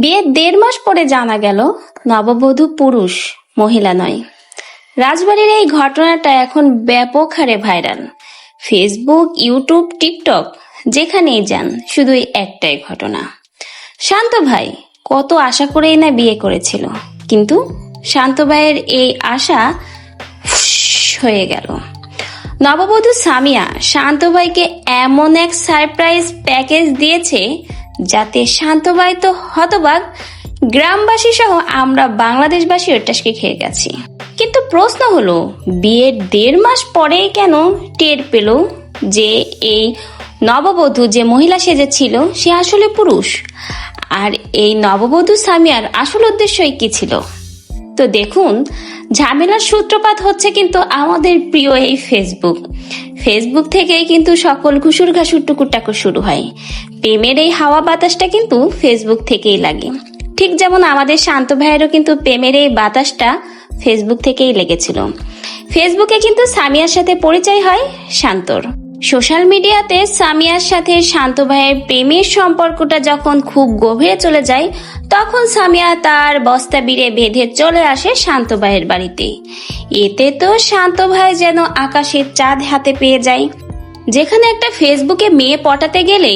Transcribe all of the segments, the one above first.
বিয়ের দেড় মাস পরে জানা গেল, নববধূ পুরুষ, মহিলা নয়। রাজবাড়ির এই ঘটনাটা এখন ব্যাপক হারে ভাইরাল। ফেসবুক ইউটিউব টিকটক যেখানেই যান শুধুই একটাই ঘটনা। শান্ত ভাই, কত আশা করেই না বিয়ে করেছিল, কিন্তু শান্ত ভাইয়ের এই আশা হয়ে গেল। নববধূ সামিয়া শান্ত ভাইকে এমন এক সারপ্রাইজ প্যাকেজ দিয়েছে যাতে শান্ত ভাই তো হতবাক গ্রামবাসী সহ আমরা বাংলাদেশবাসী ওটাসকে খেয়ে গেছি। কিন্তু প্রশ্ন হলো, বিয়ের দেড় মাস পরেই কেন টের পেল যে এই নববধূ যে মহিলা সেজেছিল, সে আসলে পুরুষ? আর এই নববধূ সামিয়ার আসল উদ্দেশ্যই কি ছিল? তো দেখুন, ঝামেলার সূত্রপাত হচ্ছে কিন্তু আমাদের প্রিয় এই ফেসবুক ফেসবুক থেকেই কিন্তু সকল ঘুষুর ঘাসুর টুকুটাকু শুরু হয়। প্রেমের এই হাওয়া বাতাসটা কিন্তু ফেসবুক থেকেই লাগে। ঠিক যেমন আমাদের শান্ত ভাইয়েরও কিন্তু প্রেমের এই বাতাসটা ফেসবুক থেকেই লেগেছিল। ফেসবুকে কিন্তু সামিয়ার সাথে পরিচয় হয় শান্তর। সোশ্যাল মিডিয়াতে সামিয়ার সাথে শান্ত ভাইয়ের প্রেমের সম্পর্কটা যখন খুব গভীরে চলে যায় তখন সামিয়া তার বস্তা বিড়ে বেঁধে চলে আসে শান্ত ভাইয়ের বাড়িতে। এতে তো শান্ত ভাই যেন আকাশের চাঁদ হাতে পেয়ে যায়। যেখানে একটা ফেসবুকে মেয়ে পটাতে গেলে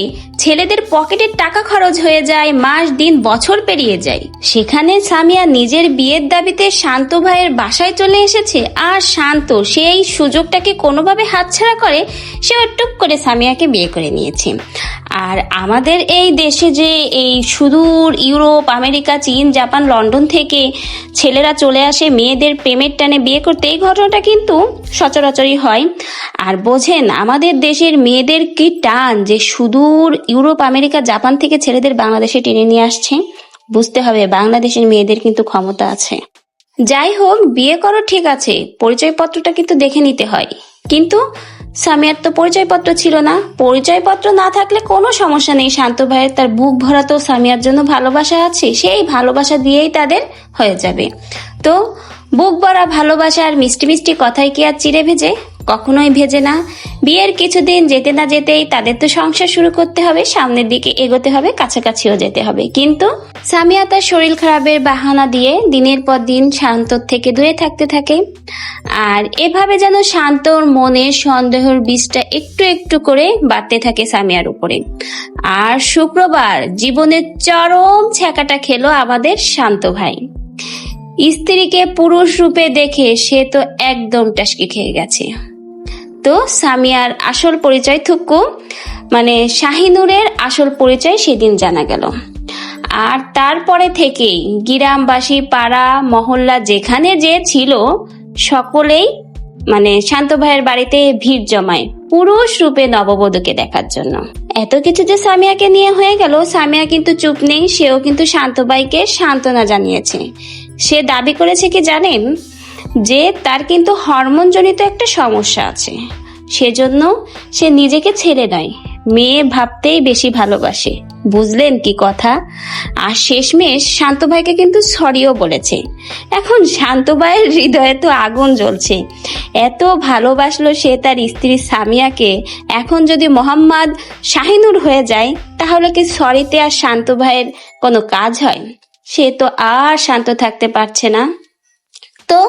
ছেলেদের পকেটের টাকা খরচ হয়ে যায়, মাস, দিন, বছর পেরিয়ে যায়। সেখানে সামিয়া নিজের বিয়ের দাবিতে শান্ত ভাইয়ের বাসায় চলে এসেছে আর শান্ত সেই সুযোগটাকে কোনোভাবে হাতছাড়া করে সে টুক করে সামিয়াকে বিয়ে করে নিয়েছে। আর আমাদের এই দেশে যে এই সুদূর ইউরোপ, আমেরিকা, চীন, জাপান, লন্ডন থেকে ছেলেরা চলে আসে মেয়েদের প্রেমের টানে বিয়ে করতে, এই ঘটনাটা কিন্তু সচরাচরই হয়। আর বোঝেন, আমাদের দেশের মেয়েদের কি টান যে সুদূর ইউরোপ, আমেরিকা, জাপান থেকে ছেলেদের বাংলাদেশে টেনে নিয়ে আসছে। বুঝতে হবে বাংলাদেশের মেয়েদের কিন্তু ক্ষমতা আছে। যাই হোক, বিয়ে করো, ঠিক আছে। পরিচয়পত্রটা কিন্তু দেখে নিতে হয়। কিন্তু সামিয়ার তো পরিচয়পত্র ছিল না। পরিচয়পত্র না থাকলে কোনো সমস্যা নেই। শান্ত ভাইয়ের তার বুক ভরা তো সামিয়ার জন্য ভালোবাসা আছে। সেই ভালোবাসা দিয়েই তাদের হয়ে যাবে। তো বুক ভরা ভালোবাসা আর মিষ্টি মিষ্টি কথায় কি আর চিড়ে ভেজে? কখনোই ভেজে না। বিয়ের কিছুদিন যেতে না যেতেই তাদের তো সংসার শুরু করতে হবে, সামনের দিকে এগোতে হবে, কাছাকাছিও যেতে হবে। কিন্তু সামিয়া তার শরীর খারাপের বাহানা দিয়ে দিনের পর দিন শান্তর থেকে দূরে থাকতে থাকে। আর এভাবে যেন শান্তর মনের সন্দেহর বীজটা একটু একটু করে বাড়তে থাকে সামিয়ার উপরে। আর শুক্রবার জীবনের চরম ছ্যাঁকাটা খেলো আমাদের শান্ত ভাই। স্ত্রীকে পুরুষ রূপে দেখে সে তো একদম টাসকি খেয়ে গেছে। তো সামিয়ার আসল পরিচয় থুকু মানে শাহিনুরের আসল পরিচয় সেদিন জানা গেল। আর তারপরে থেকেই গ্রামবাসী, পাড়া, মহল্লা যেখানে যে ছিল, সকলেই মানে শান্ত ভাইয়ের বাড়িতে ভিড় জমায় পুরুষ রূপে নববধূকে দেখার জন্য। এত কিছু যে সামিয়াকে নিয়ে হয়ে গেল, সামিয়া কিন্তু চুপ নেই, সেও কিন্তু শান্ত ভাইকে সান্ত্বনা জানিয়েছে। সে দাবি করেছে কি জানেন? যে তার কিন্তু হরমোনজনিত একটা সমস্যা আছে। সেজন্য সে নিজেকে ছেড়ে নয়, মেয়ে ভাবতেই বেশি ভালোবাসে। বুঝলেন কি কথা? আর শেষমেশ শান্ত ভাইকে কিন্তু সরিও বলেছে। এখন শান্ত ভাইয়ের হৃদয়ে তো আগুন জ্বলছে। এত ভালোবাসলো সে তার স্ত্রী সামিয়াকে। এখন যদি মোহাম্মদ শাহিনুর হয়ে যায়, তাহলে কি সরিতে আর শান্ত ভাইয়ের কোনো কাজ হয়? সে তো আর শান্ত থাকতে পারছে না। তো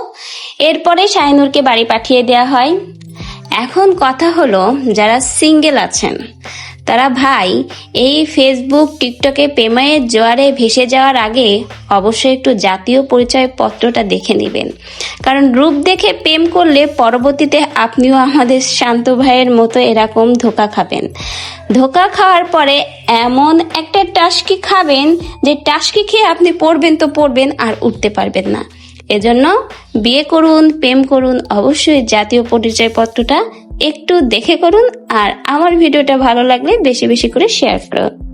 এরপরে শাহিনুরকে বাড়ি পাঠিয়ে দেওয়া হয়। এখন কথা হলো, যারা সিঙ্গেল আছেন, তারা ভাই, এই ফেসবুক টিকটকে প্রেমের জোয়ারে ভেসে যাওয়ার আগে অবশ্যই একটু জাতীয় পরিচয় পত্রটা দেখে নেবেন। কারণ রূপ দেখে প্রেম করলে পরবর্তীতে আপনিও আমাদের শান্ত ভাইয়ের মতো এরকম ধোকা খাবেন। ধোকা খাওয়ার পরে এমন একটা টাস্কি খাবেন যে টাস্কি খেয়ে আপনি পড়বেন তো পড়বেন আর উঠতে পারবেন না। এজন্য বিয়ে করুন, প্রেম করুন, অবশ্যই জাতীয় পরিচয় পত্রটা একটু দেখে করুন আর আমার ভিডিওটা ভালো লাগলে বেশি বেশি করে শেয়ার করুন।